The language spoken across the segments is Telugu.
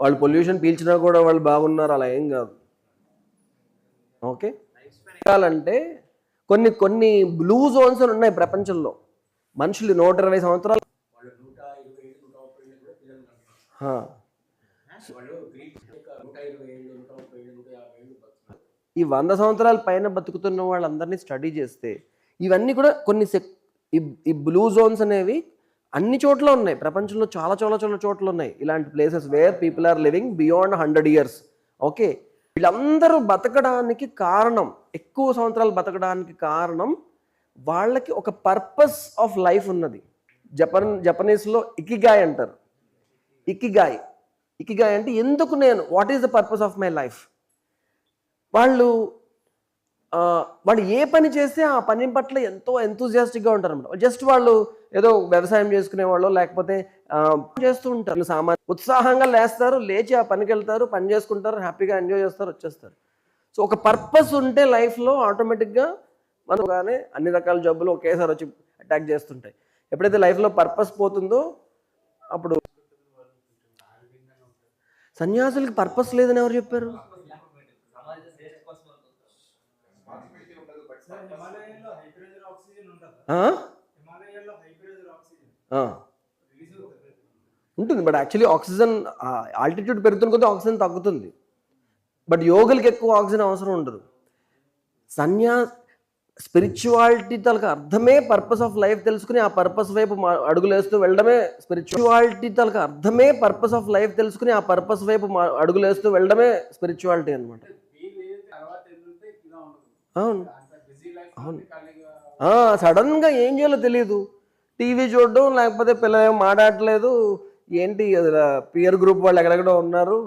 వాళ్ళు పొల్యూషన్ పీల్చినా కూడా వాళ్ళు బాగున్నారు అలా ఏం కాదు. ఓకే? అంటే కొన్ని కొన్ని బ్లూ జోన్స్ ఉన్నాయి ప్రపంచంలో. మనుషులు నూట ఇరవై సంవత్సరాలు ఈ వంద సంవత్సరాల పైన బతుకుతున్న వాళ్ళందరినీ స్టడీ చేస్తే ఇవన్నీ కూడా కొన్ని ఈ బ్లూ జోన్స్ అనేవి అన్ని చోట్ల ఉన్నాయి. ప్రపంచంలో చాలా చాలా చాలా చోట్ల ఉన్నాయి. ఇలాంటి places where people are living beyond hundred years okay వీళ్ళందరూ బతకడానికి కారణం ఎక్కువ సంవత్సరాలు బతకడానికి కారణం వాళ్ళకి ఒక పర్పస్ ఆఫ్ లైఫ్ ఉన్నది. జపన్ జపనీస్లో ఇకిగాయ్ అంటారు. ఇకిగాయ్ ఇకిగాయ్ అంటే ఎందుకు నేను? What is the purpose of my life వాళ్ళు వాళ్ళు ఏ పని చేస్తే ఆ పని పట్ల ఎంతో ఎంతూజియాస్టిక్గా ఉంటారు అనమాట జస్ట్ వాళ్ళు ఏదో వ్యవసాయం చేసుకునే వాళ్ళు లేకపోతే చేస్తూ ఉంటారు. సామాన్య ఉత్సాహంగా లేస్తారు లేచి ఆ పనికి వెళ్తారు పని చేసుకుంటారు హ్యాపీగా ఎంజాయ్ చేస్తారు వచ్చేస్తారు. సో ఒక పర్పస్ ఉంటే లైఫ్లో ఆటోమేటిక్గా మనం కానీ అన్ని రకాల జబ్బులు ఒకేసారి వచ్చి అటాక్ చేస్తుంటాయి. ఎప్పుడైతే లైఫ్లో పర్పస్ పోతుందో అప్పుడు సన్యాసులకి పర్పస్ లేదని ఎవరు చెప్పారు హిమాలయాల్లో హై ప్రెషర్ ఆక్సిజన్ ఉంటుంది ఆ? హిమాలయాల్లో హై ప్రెషర్ ఆక్సిజన్ ఆ. రిలీజ్ అవుతుంది ఉంటుంది బట్ యాక్చువల్లీ ఆక్సిజన్ ఆల్టిట్యూడ్ పెరుగుతున్న కొద్దీ ఆక్సిజన్ తగ్గుతుంది. బట్ యోగులకి ఎక్కువ ఆక్సిజన్ అవసరం ఉండదు. సన్యా స్పిరిచువాలిటీ తలక అర్థమే పర్పస్ ఆఫ్ లైఫ్ తెలుసుకుని ఆ పర్పస్ వైపు మా- అడుగులేస్తూ వెళ్ళడమే స్పిరిచువాలిటీ తలక అర్థమే పర్పస్ ఆఫ్ లైఫ్ తెలుసుకుని ఆ పర్పస్ వైపు మా- అడుగులేస్తూ వెళ్ళడమే స్పిరిచువాలిటీ అనమాట ఉండదు. అవును. సడన్గా ఏం చేయాలో తెలియదు టీవీ చూడడం లేకపోతే పిల్లలు ఏం మాట్లాడట్లేదు. ఏంటి పియర్ గ్రూప్ వాళ్ళు ఎక్కడెక్కడో ఉన్నారు.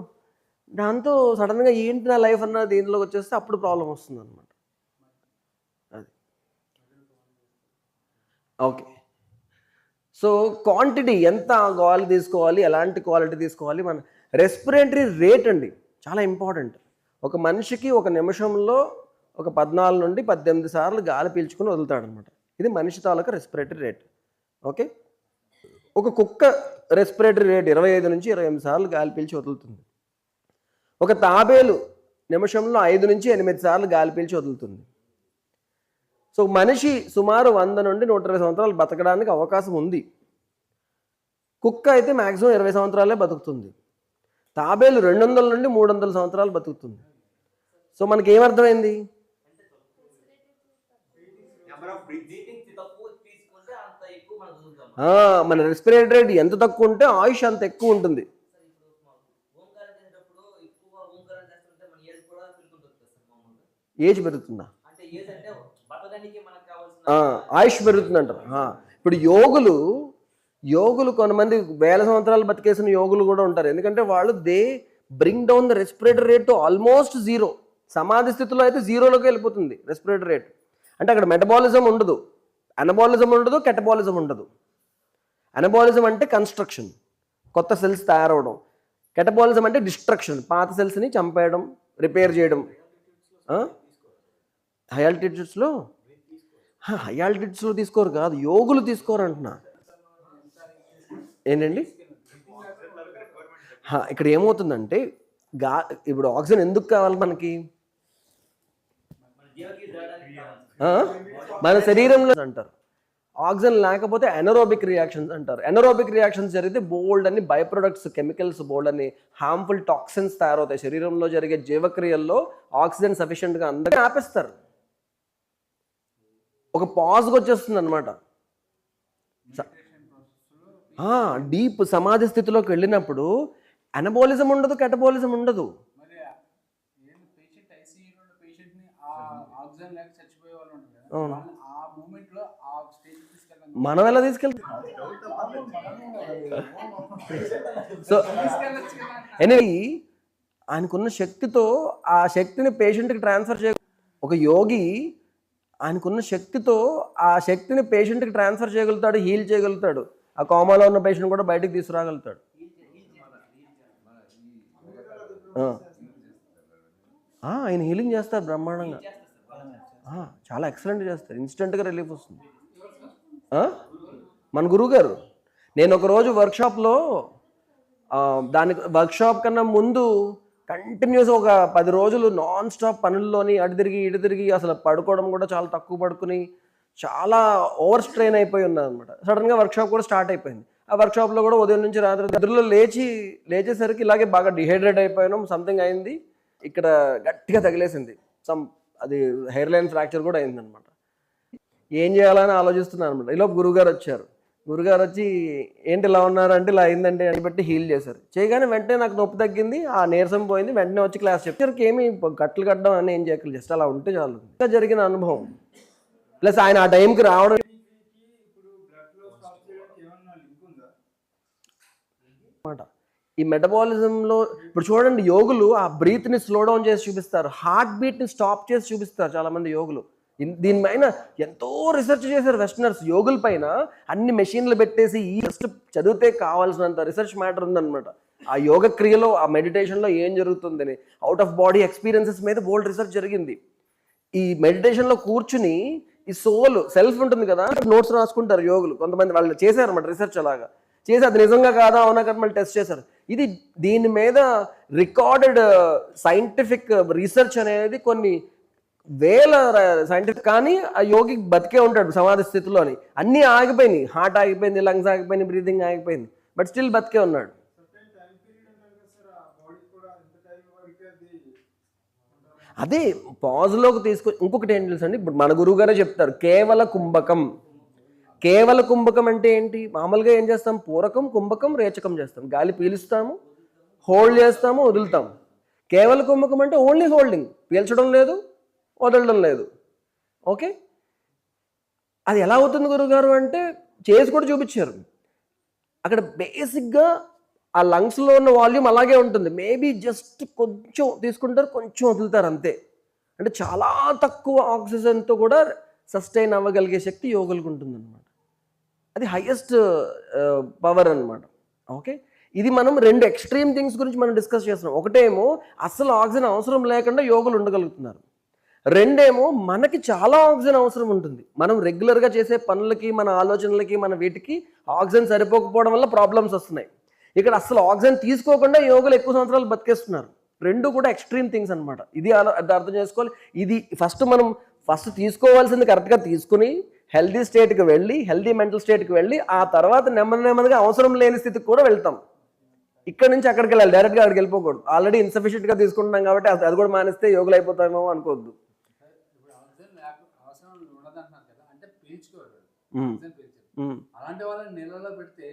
దాంతో సడన్గా ఏంటి నా లైఫ్ అన్న దీంట్లోకి వచ్చేస్తే అప్పుడు ప్రాబ్లం వస్తుంది అనమాట అది. ఓకే. సో క్వాంటిటీ ఎంత క్వాలిటీ తీసుకోవాలి ఎలాంటి క్వాలిటీ తీసుకోవాలి మన రెస్పిరేటరీ రేట్ అండి చాలా ఇంపార్టెంట్ ఒక మనిషికి ఒక నిమిషంలో ఒక పద్నాలుగు నుండి పద్దెనిమిది సార్లు గాలి పీల్చుకుని వదులుతాడనమాట. ఇది మనిషి తాలూకా రెస్పిరేటరీ రేట్ ఓకే ఒక కుక్క రెస్పిరేటరీ రేట్ ఇరవై ఐదు నుంచి ఇరవై ఎనిమిది సార్లు గాలి పీల్చి వదులుతుంది. ఒక తాబేలు నిమిషంలో ఐదు నుంచి ఎనిమిది సార్లు గాలి పీల్చి వదులుతుంది. సో మనిషి సుమారు వంద నుండి నూట ఇరవై సంవత్సరాలు బతకడానికి అవకాశం ఉంది. కుక్క అయితే మ్యాక్సిమం ఇరవై సంవత్సరాలే బతుకుతుంది. తాబేలు రెండు వందల నుండి మూడు వందల సంవత్సరాలు బతుకుతుంది. సో మనకి ఏమర్థమైంది నెంబర్ ఆఫ్ బ్రీతింగ్ తక్కువ తీసుకుంటే అంత ఎక్కువ మన రెస్పిరేటరీ రేట్ ఎంత తక్కువ ఉంటే ఆయుష్ అంత ఎక్కువ ఉంటుంది. ఏజ్ పెరుగుతుందా? ఆయుష్ పెరుగుతుంది అంటారు ఇప్పుడు యోగులు యోగులు కొంతమంది వేల సంవత్సరాలు బతికేసిన యోగులు కూడా ఉంటారు. ఎందుకంటే వాళ్ళు they bring down the respirator rate to almost zero సమాధి స్థితిలో అయితే జీరోలోకి వెళ్ళిపోతుంది రెస్పిరేటర్ రేట్ అంటే అక్కడ మెటబాలిజం ఉండదు. అనబాలిజం ఉండదు కెటబాలిజం ఉండదు. అనబాలిజం అంటే కన్స్ట్రక్షన్ కొత్త సెల్స్ తయారవడం. కెటబాలిజం అంటే డిస్ట్రక్షన్ పాత సెల్స్ని చంపేయడం రిపేర్ చేయడం. హై ఆల్టిట్యూడ్స్లో హై ఆల్టిట్యూడ్స్లో తీసుకోరు కాదు. యోగులు తీసుకోరు అంటున్నా. ఏంటండి? ఇక్కడ ఏమవుతుందంటే గా ఇప్పుడు ఆక్సిజన్ ఎందుకు కావాలి మనకి? మన ఆ? మన శరీరంలో అంటారు. ఆక్సిజన్ లేకపోతే ఎనరోబిక్ రియాక్షన్స్ అంటారు. ఎనరోబిక్ రియాక్షన్స్ జరిగితే బోల్డ్ అని బై ప్రొడక్ట్స్ కెమికల్స్ బోల్డ్ అని హార్మ్ఫుల్ టాక్సిన్స్ తయారవుతాయి. శరీరంలో జరిగే జీవక్రియల్లో ఆక్సిజన్ సఫిషియెంట్గా అందరికీ ఆపేస్తారు. ఒక పాజ్కి వచ్చేస్తుంది అనమాట డీప్ సమాధి స్థితిలోకి వెళ్ళినప్పుడు అనబోలిజం ఉండదు కెటబోలిజం ఉండదు మరి ఏం పేషెంట్ ఐసీయూలో ఉన్న పేషెంట్ని ఆ ఆక్సిజన్ లేక చచ్చిపోయే వాళ్ళు ఉంటారు కదా అవును. మనం ఎలా తీసుకెళ్తాం? సో ఆయనకున్న శక్తితో ఆ శక్తిని పేషెంట్కి ట్రాన్స్ఫర్ చేయ ఒక యోగి ఆయనకున్న శక్తితో ఆ శక్తిని పేషెంట్కి ట్రాన్స్ఫర్ చేయగలుగుతాడు హీల్ చేయగలుగుతాడు. ఆ కోమాలో ఉన్న పేషెంట్ కూడా బయటికి తీసుకురాగలుగుతాడు. ఆయన హీలింగ్ చేస్తారు బ్రహ్మాండంగా. చాలా ఎక్సలెంట్ చేస్తారు. ఇన్స్టెంట్గా రిలీఫ్ వస్తుంది? మన గురువు గారు నేను ఒక రోజు వర్క్షాప్లో ఆ, దానికి వర్క్షాప్ కన్నా ముందు కంటిన్యూస్ ఒక పది రోజులు నాన్ స్టాప్ పనుల్లోని అటు తిరిగి ఇటు తిరిగి అసలు పడుకోవడం కూడా చాలా తక్కువ పడుకుని చాలా ఓవర్ స్ట్రెయిన్ అయిపోయి ఉన్నది అనమాట సడన్గా వర్క్షాప్ కూడా స్టార్ట్ అయిపోయింది. ఆ వర్క్షాప్లో కూడా ఉదయం నుంచి రాత్రి నిద్రలో లేచి లేచేసరికి ఇలాగే బాగా డిహైడ్రేట్ అయిపోయినాం సంథింగ్ అయింది. ఇక్కడ గట్టిగా తగిలేసింది. సమ్ అది హెయిర్ లైన్ ఫ్రాక్చర్ కూడా అయిందనమాట ఏం చేయాలని ఆలోచిస్తున్నాను అనమాట ఈలోపు గురుగారు వచ్చారు. గురుగారు వచ్చి ఏంటి ఇలా ఉన్నారు? అంటే ఇలా అయిందంటే అని బట్టి హీల్ చేశారు. చేయగానే వెంటనే నాకు నొప్పి తగ్గింది. ఆ నీరసం పోయింది. వెంటనే వచ్చి క్లాస్ చెప్పారు ఏమి కట్లు కట్టడం అని ఏం చేయక్కర్లేదు. జస్ట్ అలా ఉంటే చాలు. ఇంకా జరిగిన అనుభవం. ప్లస్ ఆయన ఆ టైంకి రావడం. అనమాట ఈ మెటబాలిజంలో ఇప్పుడు చూడండి యోగులు ఆ బ్రీత్ని స్లో డౌన్ చేసి చూపిస్తారు. హార్ట్ బీట్ని స్టాప్ చేసి చూపిస్తారు చాలామంది యోగులు. దీనిపైన ఎంతో రీసెర్చ్ చేశారు వెస్టర్నర్స్ యోగుల పైన. అన్ని మెషిన్లు పెట్టేసి ఈ జస్ట్ చదివితే కావాల్సినంత రీసెర్చ్ మ్యాటర్ ఉందన్నమాట. ఆ యోగ క్రియలో ఆ మెడిటేషన్లో ఏం జరుగుతుందని. అవుట్ ఆఫ్ బాడీ ఎక్స్పీరియన్సెస్ మీద బోల్డ్ రీసెర్చ్ జరిగింది. ఈ మెడిటేషన్లో కూర్చుని ఈ సోల్ సెల్ఫ్ ఉంటుంది కదా నోట్స్ రాసుకుంటారు యోగులు. కొంతమంది వాళ్ళు చేశారు అనమాట రీసెర్చ్ అలాగా. చేసి అది నిజంగా కాదా అవునా కదా మళ్ళీ టెస్ట్ చేశారు. ఇది దీని మీద రికార్డెడ్ సైంటిఫిక్ రీసెర్చ్ అనేది కొన్ని వేల సైంటిఫిక్ కానీ ఆ యోగి బతికే ఉంటాడు సమాధి స్థితిలోని అన్నీ ఆగిపోయినాయి హార్ట్ ఆగిపోయింది లంగ్స్ ఆగిపోయింది బ్రీతింగ్ ఆగిపోయింది. బట్ స్టిల్ బతికే ఉన్నాడు. అదే పాజ్లోకి తీసుకు ఇంకొకటి ఏంటి తెలుసండి? ఇప్పుడు మన గురువు గారే చెప్తారు కేవల కుంభకం. కేవల కుంభకం అంటే ఏంటి? మామూలుగా ఏం చేస్తాం? పూరకం కుంభకం రేచకం చేస్తాం. గాలి పీలుస్తాము హోల్డ్ చేస్తాము వదులుతాము. కేవల కుంభకం అంటే ఓన్లీ హోల్డింగ్. పీల్చడం లేదు వదలడం లేదు. ఓకే? అది ఎలా అవుతుంది గురుగారు అంటే చేసి కూడా చూపించారు. అక్కడ బేసిక్గా ఆ లంగ్స్లో ఉన్న వాల్యూమ్ అలాగే ఉంటుంది. మేబీ జస్ట్ కొంచెం తీసుకుంటారు కొంచెం వదులుతారు అంతే. అంటే చాలా తక్కువ ఆక్సిజన్తో కూడా సస్టైన్ అవ్వగలిగే శక్తి యోగులకు ఉంటుందన్నమాట. అది హైయెస్ట్ పవర్ uh, అన్నమాట. ఓకే ఇది మనం రెండు ఎక్స్ట్రీమ్ థింగ్స్ గురించి మనం డిస్కస్ చేస్తున్నాం. ఒకటేమో అసలు ఆక్సిజన్ అవసరం లేకుండా యోగులు ఉండగలుగుతున్నారు. రెండేమో మనకి చాలా ఆక్సిజన్ అవసరం ఉంటుంది. మనం రెగ్యులర్గా చేసే పనులకి మన ఆలోచనలకి మన వీటికి ఆక్సిజన్ సరిపోకపోవడం వల్ల ప్రాబ్లమ్స్ వస్తున్నాయి. ఇక్కడ అసలు ఆక్సిజన్ తీసుకోకుండా యోగులు ఎక్కువ సంవత్సరాలు బతికేస్తున్నారు. రెండు కూడా ఎక్స్ట్రీమ్ థింగ్స్ అనమాట ఇది అర్థం చేసుకోవాలి. ఇది ఫస్ట్ మనం ఫస్ట్ తీసుకోవాల్సింది కరెక్ట్గా తీసుకుని హెల్దీ స్టేట్కి వెళ్ళి హెల్దీ మెంటల్ స్టేట్కి వెళ్ళి ఆ తర్వాత నెమ్మది నెమ్మదిగా అవసరం లేని స్థితికి కూడా వెళ్తాం. ఇక్కడ నుంచి అక్కడికి వెళ్ళాలి డైరెక్ట్గా అక్కడికి వెళ్ళిపోకూడదు. ఆల్రెడీ ఇన్సఫిషియెంట్గా తీసుకుంటున్నాం కాబట్టి అది కూడా మానేస్తే యోగులు అయిపోతామేమో అనుకోవద్దు. అలాంటి వాళ్ళని నీళ్ళలో పెడితే.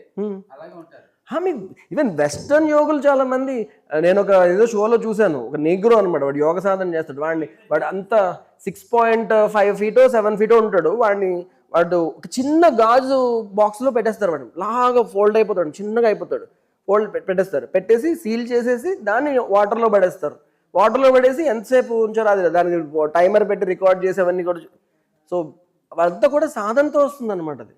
అలాగే ఉంటారు. మీ ఈవెన్ వెస్టర్న్ యోగులు చాలా మంది నేను ఒక ఏదో షోలో చూశాను ఒక నెగ్రో అనమాట వాడు యోగ సాధన చేస్తాడు వాడిని వాడు అంత సిక్స్ పాయింట్ ఫైవ్ ఫీటో సెవెన్ ఫీటో ఉంటాడు వాడిని వాడు ఒక చిన్న గాజు బాక్స్లో పెట్టేస్తారు వాడు లాగా ఫోల్డ్ అయిపోతాడు చిన్నగా అయిపోతాడు ఫోల్డ్ పెట్టేస్తారు పెట్టేసి సీల్ చేసేసి దాన్ని వాటర్లో పడేస్తారు వాటర్లో పడేసి ఎంతసేపు ఉంచారు అది దానికి టైమర్ పెట్టి రికార్డ్ చేసేవన్నీ కూడా సో అదంతా కూడా సాధనతో వస్తుంది అనమాట అది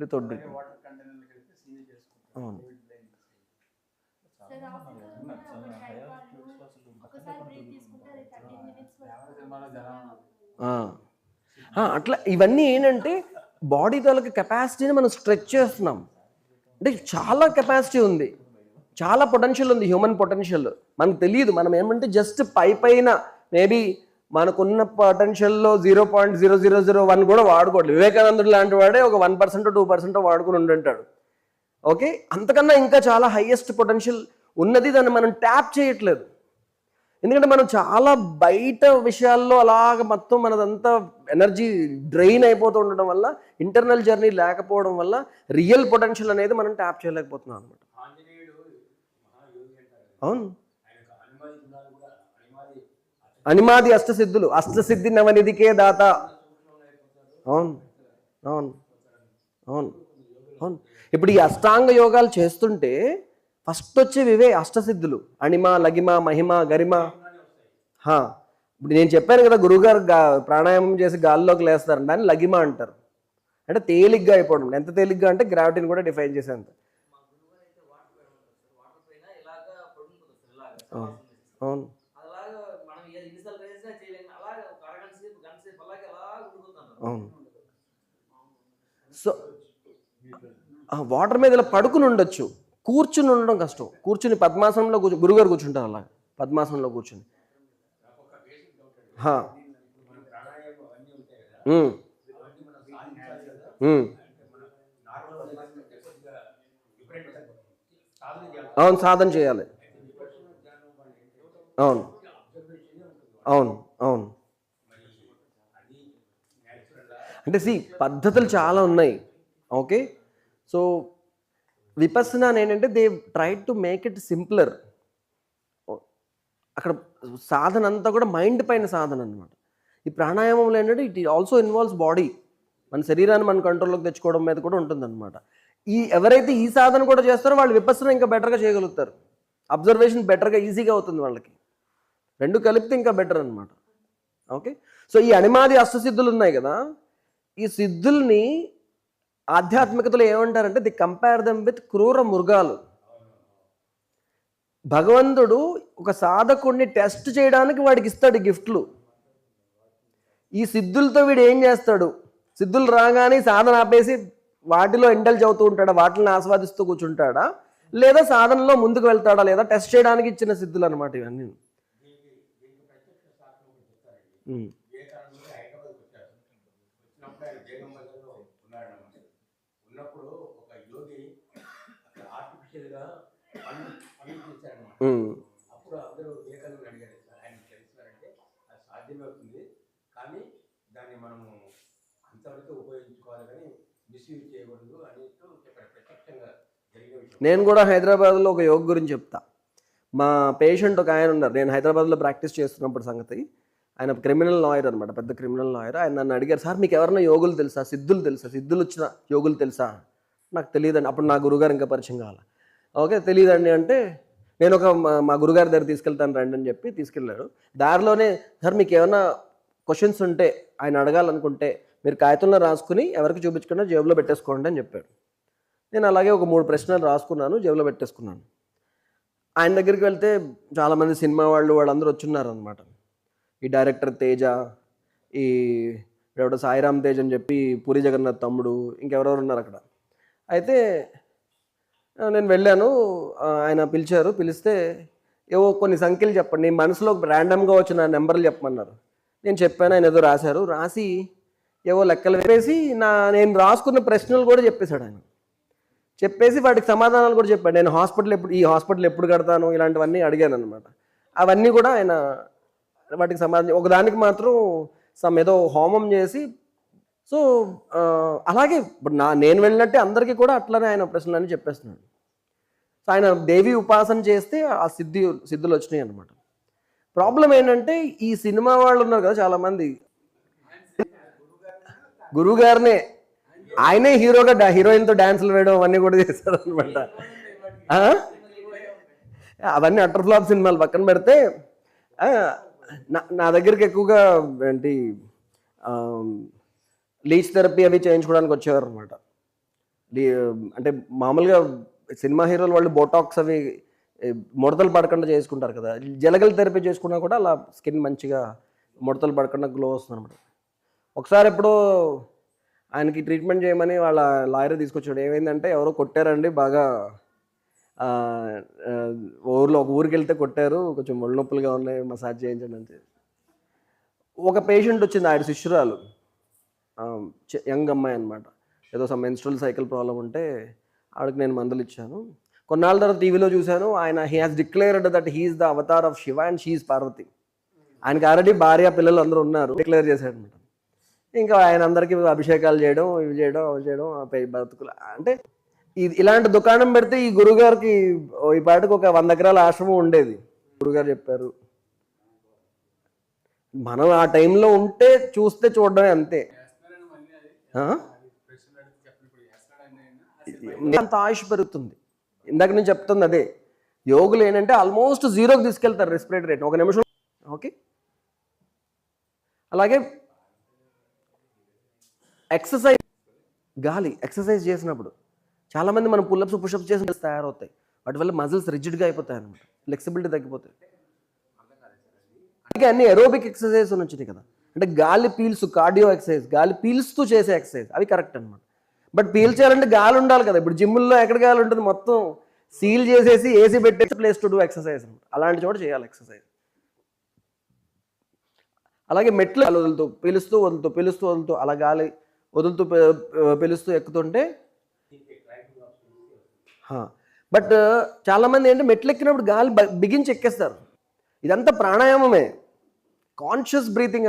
చేసుకుంటారు అవును. అట్లా ఇవన్నీ ఏంటంటే బాడీ తాలూకు కెపాసిటీని మనం స్ట్రెచ్ చేస్తున్నాం. అంటే చాలా కెపాసిటీ ఉంది. చాలా పొటెన్షియల్ ఉంది హ్యూమన్ పొటెన్షియల్. మనకు తెలియదు. మనం ఏమంటే జస్ట్ పై పైన మేబీ మనకున్న పొటెన్షియల్లో zero point zero zero zero one కూడా వాడుకోవట్లేదు. వివేకానందుడు లాంటి వాడే ఒక వన్ పర్సెంట్ టూ పర్సెంట్ వాడుకుని ఉండుంటాడు. ఓకే? అంతకన్నా ఇంకా చాలా హైయెస్ట్ పొటెన్షియల్ ఉన్నది దాన్ని మనం ట్యాప్ చేయట్లేదు. ఎందుకంటే మనం చాలా బయట విషయాల్లో అలాగ మొత్తం మనదంతా ఎనర్జీ డ్రైన్ అయిపోతూ ఉండడం వల్ల ఇంటర్నల్ జర్నీ లేకపోవడం వల్ల రియల్ పొటెన్షియల్ అనేది మనం ట్యాప్ చేయలేకపోతున్నాం అనమాట అవును ఆయనకు అనుమతి గుణాలు కూడా అనుమతి అనిమాది అష్టసిద్ధులు. అష్టసిద్ధి నవనిధికే దాత. అవును. అవును. అవును. అవును. ఇప్పుడు ఈ అష్టాంగ యోగాలు చేస్తుంటే ఫస్ట్ వచ్చేవి ఇవే అష్టసిద్ధులు. అణిమ లగిమ మహిమ గరిమ. హా. ఇప్పుడు నేను చెప్పాను కదా గురువుగారు గా ప్రాణాయామం చేసి గాల్లోకి లేస్తారు దాన్ని లగిమ అంటారు. అంటే తేలిగ్గా అయిపోవడం. ఎంత తేలిగ్గా అంటే గ్రావిటీని కూడా డిఫైన్ చేసేంత. మా గురువు గారు అయితే వాటర్ పైన ఉంటారు సార్ వాటర్ పైన ఇలాగా పడుకుంటుంది సార్ ఇలాగా అవును. శవాసనం వేసి. అవును అలాగా మనం ఏ- ఎన్నిసార్లు వేసినా చేయలేము అలాగే ఒక అరగంట సేపు గంట సేపు అలాగే అలా ఉండిపోతున్నారు అవును. సో వాటర్ మీద ఇలా పడుకుని ఉండొచ్చు. కూర్చుని ఉండడం కష్టం. కూర్చుని పద్మాసనంలో కూర్చు గురుగారు కూర్చుంటారు అలా. పద్మాసనంలో కూర్చుని. అవును సాధన చేయాలి. అవును. అవును అవును మరి అది న్యాచురల్ అంటే సి పద్ధతులు చాలా ఉన్నాయి. ఓకే సో విపస్సన ఏంటంటే they try to make it simpler అక్కడ సాధన అంతా కూడా మైండ్ పైన సాధన అనమాట ఈ ప్రాణాయామంలో ఏంటంటే ఇట్ ఆల్సో ఇన్వాల్వ్స్ బాడీ మన శరీరాన్ని మన కంట్రోల్లోకి తెచ్చుకోవడం మీద కూడా ఉంటుందన్నమాట. ఈ ఎవరైతే ఈ సాధన కూడా చేస్తారో వాళ్ళు విపసన ఇంకా బెటర్గా చేయగలుగుతారు. అబ్జర్వేషన్ బెటర్గా ఈజీగా అవుతుంది వాళ్ళకి. రెండు కలిపితే ఇంకా బెటర్ అనమాట ఓకే సో ఈ అనిమాది అస్వసిద్ధులు ఉన్నాయి కదా ఈ సిద్ధుల్ని ఆధ్యాత్మికతలో ఏమంటారంటే ది కంపేర్ దెమ్ విత్ క్రూర మృగాలు. భగవంతుడు ఒక సాధకుడిని టెస్ట్ చేయడానికి వాడికి ఇస్తాడు గిఫ్ట్లు. ఈ సిద్ధులతో వీడు ఏం చేస్తాడు? సిద్ధులు రాగానే సాధన ఆపేసి వాటిలో ఇండల్జ్ అవుతూ ఉంటాడా? వాటిని ఆస్వాదిస్తూ కూర్చుంటాడా? లేదా సాధనలో ముందుకు వెళ్తాడా? లేదా టెస్ట్ చేయడానికి ఇచ్చిన సిద్ధులు అనమాట ఇవన్నీ దీనికి దీనికి ప్రత్యక్ష సాధన ఒకటి చెప్తారండి ఉమ్. వివేకానంద హైదరాబాద్కి వచ్చారు వచ్చినప్పుడు ఆయన బేగం బజార్లో ఉన్నాడు అన్నమాట ఉన్నప్పుడు ఒక యోగి అక్కడ ఆర్టిఫిషియల్గా పనులు పనులు చేశారనమాట ఉమ్. అప్పుడు అందరూ వివేకానంద అడిగారు సార్ ఆయన తెలుస్తారంటే అది సాధ్యమే అవుతుంది. కానీ దాన్ని మనము అంతవరకు ఉపయోగించుకోవాలి కానీ మిస్యూజ్ చేయకూడదు అనేట్టు చెప్పారు ప్రత్యక్షంగా జరిగిన విషయం. నేను కూడా హైదరాబాద్లో ఒక యోగ గురించి చెప్తా. మా పేషెంట్ ఒక ఆయన ఉన్నారు. నేను హైదరాబాద్లో ప్రాక్టీస్ చేస్తున్నప్పుడు సంగతి ఆయన క్రిమినల్ లాయర్ అనమాట పెద్ద క్రిమినల్ లాయర్. ఆయన నన్ను అడిగారు సార్ మీకు ఎవరైనా యోగులు తెలుసా? సిద్ధులు తెలుసా? సిద్ధులు వచ్చిన యోగులు తెలుసా? నాకు తెలియదండి. అప్పుడు నా గురుగారు ఇంకా పరిచయం కావాలి ఓకే తెలియదండి అంటే నేను ఒక మా- మా గురుగారి దగ్గర తీసుకెళ్తాను రండి అని చెప్పి తీసుకెళ్ళాడు. దారిలోనే సార్ మీకు ఏమైనా క్వశ్చన్స్ ఉంటే ఆయన అడగాలనుకుంటే మీరు కాగితంలో రాసుకుని ఎవరికి చూపించకుండా జేబులో పెట్టేసుకోండి అని చెప్పాడు. నేను అలాగే ఒక మూడు ప్రశ్నలు రాసుకున్నాను జేబులో పెట్టేసుకున్నాను. ఆయన దగ్గరికి వెళ్తే చాలామంది సినిమా వాళ్ళు వాళ్ళందరూ వచ్చున్నారు అనమాట ఈ డైరెక్టర్ తేజ ఈ ఎవడో సాయిరామ్ తేజ్ అని చెప్పి పూరి జగన్నాథ్ తమ్ముడు ఇంకెవరెవరు ఉన్నారు అక్కడ. అయితే నేను వెళ్ళాను. ఆయన పిలిచారు. పిలిస్తే ఏవో కొన్ని సంఖ్యలు చెప్పండి. నీ మనసులో ర్యాండమ్గా వచ్చిన నెంబర్లు చెప్పమన్నారు. నేను చెప్పాను. ఆయన ఏదో రాశారు. రాసి ఏవో లెక్కలు వేసి నా నేను రాసుకున్న ప్రశ్నలు కూడా చెప్పేశాడు ఆయన. చెప్పేసి వాటికి సమాధానాలు కూడా చెప్పాడు. నేను హాస్పిటల్ ఎప్పుడు ఈ హాస్పిటల్ ఎప్పుడు కడతాను? ఇలాంటివన్నీ అడిగాను అనమాట అవన్నీ కూడా ఆయన వాటికి సమాధానం ఒకదానికి మాత్రం సమ్ ఏదో హోమం చేసి సో అలాగే ఇప్పుడు నా నేను వెళ్ళినట్టే అందరికీ కూడా అట్లనే ఆయన ప్రశ్నలు అని చెప్పేస్తున్నాడు. సో ఆయన దేవి ఉపాసన చేస్తే ఆ సిద్ధి సిద్ధులు వచ్చినాయి అనమాట ప్రాబ్లం ఏంటంటే ఈ సినిమా వాళ్ళు ఉన్నారు కదా చాలామంది. గురువు గారినే ఆయనే హీరోగా డా- హీరోయిన్తో డ్యాన్సులు వేయడం అవన్నీ కూడా చేశారు అనమాట అవన్నీ అటర్ ఫ్లాప్ సినిమాలు పక్కన పెడితే నా నా దగ్గరికి ఎక్కువగా ఏంటి లీచ్ థెరపీ అవి చేయించుకోవడానికి వచ్చేవారు అనమాట అంటే మామూలుగా సినిమా హీరోలు వాళ్ళు బోటాక్స్ అవి ముడతలు పడకుండా చేసుకుంటారు కదా. జలగల థెరపీ చేసుకున్నా కూడా అలా స్కిన్ మంచిగా ముడతలు పడకుండా గ్లో వస్తుంది అనమాట ఒకసారి ఎప్పుడో ఆయనకి ట్రీట్మెంట్ చేయమని వాళ్ళ లాయర్ తీసుకొచ్చాడు. ఏమైందంటే ఎవరో కొట్టారండి బాగా ఊర్లో ఒక ఊరికి వెళ్తే కొట్టారు కొంచెం ఒళ్ళు నొప్పులుగా ఉన్నాయి మసాజ్ చేయించండి అని చెప్పి. ఒక పేషెంట్ వచ్చింది ఆయన శిష్యురాలు. యంగ్ అమ్మాయి అనమాట ఏదో సమ్ మెన్స్ట్రల్ సైకిల్ ప్రాబ్లం ఉంటే ఆవిడకి నేను మందులు ఇచ్చాను. కొన్నాళ్ళ తర్వాత టీవీలో చూశాను ఆయన he has declared that he is the avatar of Shiva and she is Parvati ఆయనకి ఆల్రెడీ భార్య పిల్లలు అందరూ ఉన్నారు. డిక్లేర్ చేశాడు అనమాట ఇంకా ఆయన అందరికీ అభిషేకాలు చేయడం ఇవి చేయడం అవి చేయడం బతుకులు అంటే ఇది ఇలాంటి దుకాణం పెడితే ఈ గురుగారికి ఈ పాటకు ఒక వంద ఎకరాల ఆశ్రమం ఉండేది. గురుగారు చెప్పారు. మనం ఆ టైంలో ఉంటే చూస్తే చూడడమే అంతే. అంత ఆయుష్ పెరుగుతుంది. ఇందాక నేను చెప్తుంది అదే. యోగులు ఏంటంటే ఆల్మోస్ట్ జీరోకి తీసుకెళ్తారు రెస్పిరేటరీ రేట్ ఒక నిమిషం. ఓకే? అలాగే ఎక్సర్సైజ్ గాలి ఎక్సర్సైజ్ చేసినప్పుడు చాలామంది మనం పుల్లప్స్ పుషప్స్ చేసి తయారవుతాయి. వాటి వల్ల మజిల్స్ రిజిడ్గా అయిపోతాయి అనమాట ఫ్లెక్సిబిలిటీ తగ్గిపోతాయి. అందుకే అన్ని ఎరోబిక్ ఎక్సర్సైజ్ అని వచ్చినాయి కదా. అంటే గాలి పీల్స్ కార్డియో ఎక్సర్సైజ్ గాలి పీల్స్తూ చేసే ఎక్సర్సైజ్ అవి కరెక్ట్ అనమాట బట్ పీల్చాలంటే గాలి ఉండాలి కదా. ఇప్పుడు జిమ్లో ఎక్కడ గాలి ఉంటుంది? మొత్తం సీల్ చేసేసి ఏసీ పెట్టేసి ప్లేస్ టు డూ ఎక్సర్సైజ్ అనమాట అలాంటి చోట చేయాలి ఎక్సర్సైజ్. అలాగే మెట్లు వదులుతూ పిలుస్తూ వదులుతూ పిలుస్తూ వదులుతూ అలా గాలి వదులుతూ పిలుస్తూ ఎక్కుతుంటే బట్ చాలా మంది ఏంటంటే మెట్లు ఎక్కినప్పుడు గాలి బిగించి ఎక్కేస్తారు. ఇదంతా ప్రాణాయామమే. కాన్షియస్ బ్రీతింగ్ అనమాట